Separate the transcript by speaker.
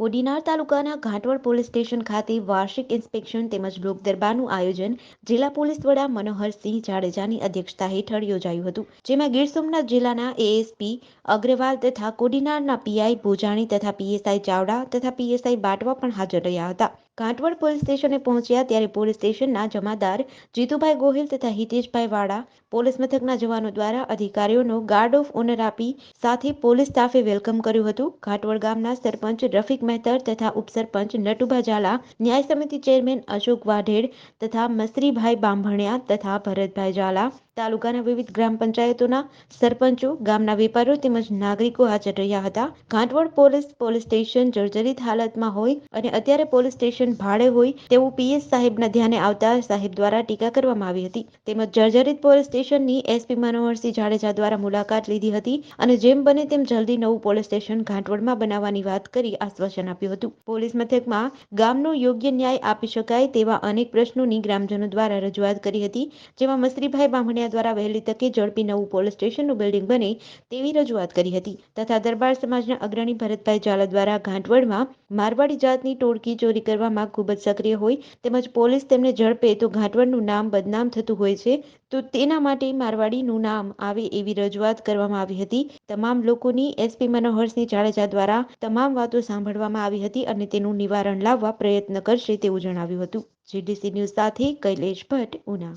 Speaker 1: કોડીનાર તાલુકાના ઘાટવડ police station ખાતે વાર્ષિક ઇન્સ્પેક્શન તેમજ લોક દરબારનું આયોજન જિલ્લા પોલીસ વડા મનોહરસિંહ જાડેજાની અધ્યક્ષતા હેઠળ યોજાયું હતું, જેમાં ગીર સોમનાથ જિલ્લાના એએસપી અગ્રવાલ તથા કોડીનારના પીઆઈ ભોજાણી તથા પીએસઆઈ ચાવડા તથા પીએસઆઈ બાટવા પણ હાજર રહ્યા હતા. ઘાટવડ પોલીસ સ્ટેશને પહોંચ્યા ત્યારે પોલીસ સ્ટેશનના જમાદાર જીતુભાઈ ગોહિલ તથા હિતેશભાઈ વાડા પોલીસ મથકના જવાનો દ્વારા અધિકારીઓનો ગાર્ડ ઓફ ઓનર આપી સાથે પોલીસ સ્ટાફે વેલકમ કર્યું હતું. ઘાટવડ ગામના સરપંચ રફીક મહેતર તથા ઉપસરપંચ નટુભા ઝાલા, ન્યાય સમિતિ ચેરમેન અશોક વાઢેડ તથા મસરીભાઈ બાંભણિયા તથા ભરતભાઈ ઝાલા તાલુકાના વિવિધ ગ્રામ પંચાયતોના સરપંચો, ગામના વેપારીઓ તેમજ નાગરિકો હાજર રહ્યા હતા. ઘાટવડ પોલીસ પોલીસ સ્ટેશન જર્જરિત હાલતમાં હોય અને અત્યારે પોલીસ સ્ટેશન ભાડે હોય તેવું પીએસ સાહેબના ધ્યાને આવતા સાહેબ દ્વારા ટીકા કરવામાં આવી હતી. તેમજ જર્જરિત પોલીસ સ્ટેશનની એસપી મનોહરસિંહ જાડેજા દ્વારા મુલાકાત લીધી હતી અને જેમ બને તેમ જલ્દી નવું પોલીસ સ્ટેશન ઘાટવડમાં બનાવવાની વાત કરી આશ્વાસન આપ્યું હતું. પોલીસ મથકમાં ગામનો યોગ્ય ન્યાય આપી શકાય તેવા અનેક પ્રશ્નોની ગ્રામજનો દ્વારા રજૂઆત કરી હતી. જેમાં મસરીભાઈ બામણિયા દ્વારા વહેલી તકે ઝડપી નવું પોલીસ સ્ટેશનનું બિલ્ડિંગ બને તેવી રજૂઆત કરી હતી. તથા દરબાર સમાજના અગ્રણી ભરતભાઈ ઝાલા દ્વારા ઘાંટવડમાં મારવાડી જાતની ટોળકી ચોરી કરવામાં ખૂબ જ સક્રિય હોય તેમજ પોલીસ તેમને ઝડપે તો ઘાંટવડનું નામ બદનામ થતું હોય છે, તો તેના માટે મારવાડીનું નામ આવે એવી રજૂઆત કરવામાં આવી હતી. તમામ લોકોની એસપી મનોહરસિંહ જાડેજા દ્વારા તમામ વાતો સાંભળવામાં આવી હતી અને તેનું નિવારણ લાવવા પ્રયત્ન કરશે તેવું જણાવ્યું હતું. જીડીસી ન્યૂઝ સાથે કૈલેશ ભટ્ટ, ઉના.